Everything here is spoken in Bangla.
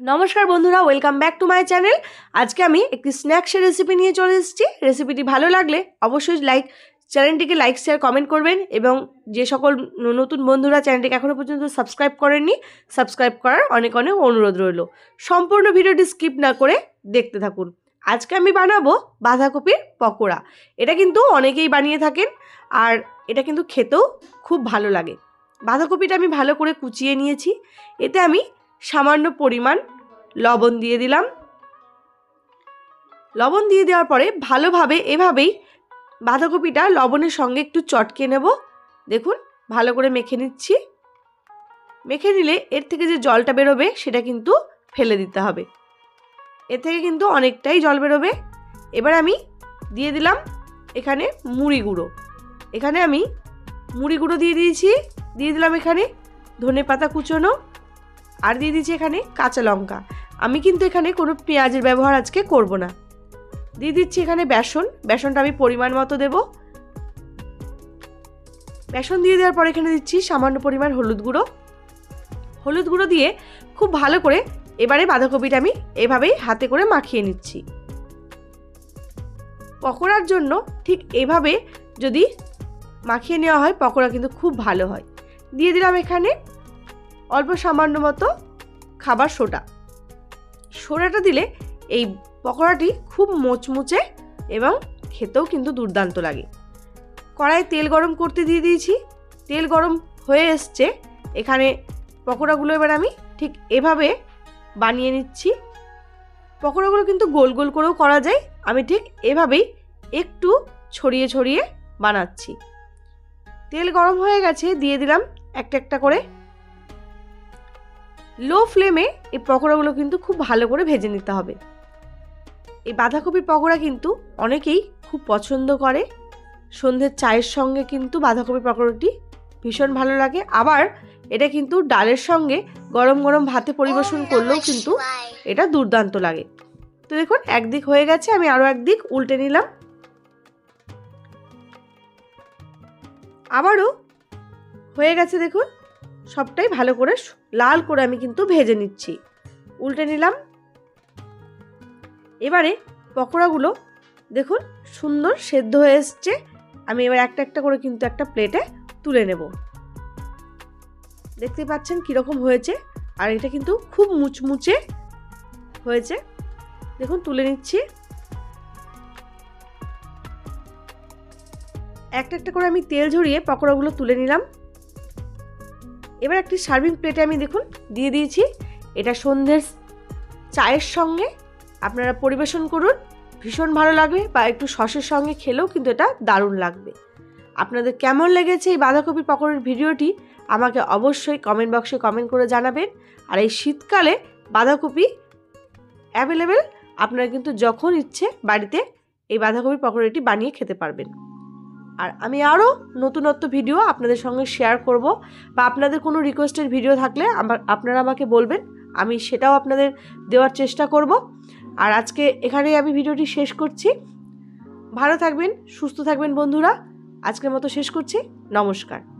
নমস্কার বন্ধুরা welcome back to my channel আজকে আমি একটি স্ন্যাক্সের রেসিপি নিয়ে চলে এসেছি। রেসিপিটি ভালো লাগলে অবশ্যই লাইক চ্যানেলটিকে লাইক শেয়ার কমেন্ট করবেন এবং যে সকল নতুন বন্ধুরা চ্যানেলটিকে এখনও পর্যন্ত সাবস্ক্রাইব করেননি সাবস্ক্রাইব করার অনেক অনেক অনুরোধ রইল। সম্পূর্ণ ভিডিওটি স্কিপ না করে দেখতে থাকুন। আজকে আমি বানাবো বাঁধাকপির পকোড়া। এটা কিন্তু অনেকেই বানিয়ে থাকেন আর এটা কিন্তু খেতেও খুব ভালো লাগে। বাঁধাকপিটা আমি ভালো করে কুচিয়ে নিয়েছি। এতে আমি সামান্য পরিমাণ লবণ দিয়ে দিলাম। লবণ দিয়ে দেওয়ার পরে ভালোভাবে এভাবেই বাঁধাকপিটা লবণের সঙ্গে একটু চটকে নেব। দেখুন, ভালো করে মেখে নিচ্ছি। মেখে নিলে এর থেকে যে জলটা বেরোবে সেটা কিন্তু ফেলে দিতে হবে। এর থেকে কিন্তু অনেকটাই জল বেরোবে। এবার আমি দিয়ে দিলাম এখানে মুড়ি গুঁড়ো। এখানে আমি মুড়ি গুঁড়ো দিয়ে দিয়েছি। দিয়ে দিলাম এখানে ধনে পাতা কুচোনো। আর দিয়ে দিচ্ছি এখানে কাঁচা লঙ্কা। আমি কিন্তু এখানে কোনো পেঁয়াজের ব্যবহার আজকে করব না। দিয়ে দিচ্ছি এখানে বেসন। বেসনটা আমি পরিমাণ মতো দেব। বেসন দিয়ে দেওয়ার পর এখানে দিচ্ছি সামান্য পরিমাণ হলুদ গুঁড়ো। হলুদ গুঁড়ো দিয়ে খুব ভালো করে এবারে বাঁধাকপিটা আমি এভাবেই হাতে করে মাখিয়ে নিচ্ছি। পকোড়ার জন্য ঠিক এভাবে যদি মাখিয়ে নেওয়া হয়, পকোড়া কিন্তু খুব ভালো হয়। দিয়ে দিলাম এখানে অল্প সামান্য মতো খাবার সোডা। সোডাটা দিলে এই পকোড়াটি খুব মোচমুচে এবং খেতেও কিন্তু দুর্দান্ত লাগে। কড়াই তেল গরম করতে দিয়ে দিয়েছি। তেল গরম হয়ে এসছে। এখানে পকোড়াগুলো এবার আমি ঠিক এভাবে বানিয়ে নিচ্ছি। পকোড়াগুলো কিন্তু গোল গোল করেও করা যায়। আমি ঠিক এভাবেই একটু ছড়িয়ে ছড়িয়ে বানাচ্ছি। তেল গরম হয়ে গেছে। দিয়ে দিলাম একটা একটা করে লো ফ্লেমে এই পকোড়াগুলো কিন্তু খুব ভালো করে ভেজে নিতে হবে। এই বাঁধাকপির পকোড়া কিন্তু অনেকেই খুব পছন্দ করে। সন্ধ্যের চায়ের সঙ্গে কিন্তু বাঁধাকপির পকোড়াটি ভীষণ ভালো লাগে। আবার এটা কিন্তু ডালের সঙ্গে গরম গরম ভাতে পরিবেশন করলেও কিন্তু এটা দুর্দান্ত লাগে। তো দেখুন একদিক হয়ে গেছে আমি আরও একদিক উল্টে নিলাম। আবারও হয়ে গেছে দেখুন সবটাই ভালো করে লাল করে আমি কিন্তু ভেজে নিচ্ছি। উল্টে নিলাম। এবারে পকোড়াগুলো দেখুন সুন্দর সেদ্ধ হয়ে এসছে। আমি এবার একটা একটা করে কিন্তু একটা প্লেটে তুলে নেব। দেখতে পাচ্ছেন কীরকম হয়েছে? আর এটা কিন্তু খুব মুচমুচে হয়েছে। দেখুন তুলে নিচ্ছি। একটা একটা করে আমি তেল ঝরিয়ে পকোড়াগুলো তুলে নিলাম। এবার একটি সার্ভিং প্লেটে আমি দেখুন, দিয়ে দিয়েছি। এটা সন্ধ্যের চায়ের সঙ্গে আপনারা পরিবেশন করুন। ভীষণ ভালো লাগবে বা একটু সসের সঙ্গে খেলেও কিন্তু এটা দারুণ লাগবে। আপনাদের কেমন লেগেছে এই বাঁধাকপি পকোড়ের ভিডিওটি আমাকে অবশ্যই কমেন্ট বক্সে কমেন্ট করে জানাবেন। আর এই শীতকালে বাঁধাকপি অ্যাভেলেবেল আপনারা কিন্তু যখন ইচ্ছে বাড়িতে এই বাঁধাকপি পকোড়াটি বানিয়ে খেতে পারবেন। আর আমি আরও নতুনত্ব ভিডিও আপনাদের সঙ্গে শেয়ার করব বা আপনাদের কোনো রিকোয়েস্টের ভিডিও থাকলে আমার, আপনারা আমাকে বলবেন, আমি সেটাও আপনাদের দেওয়ার চেষ্টা করব। আর আজকে এখানেই আমি ভিডিওটি শেষ করছি। ভালো থাকবেন, সুস্থ থাকবেন বন্ধুরা। আজকের মতো শেষ করছি। নমস্কার।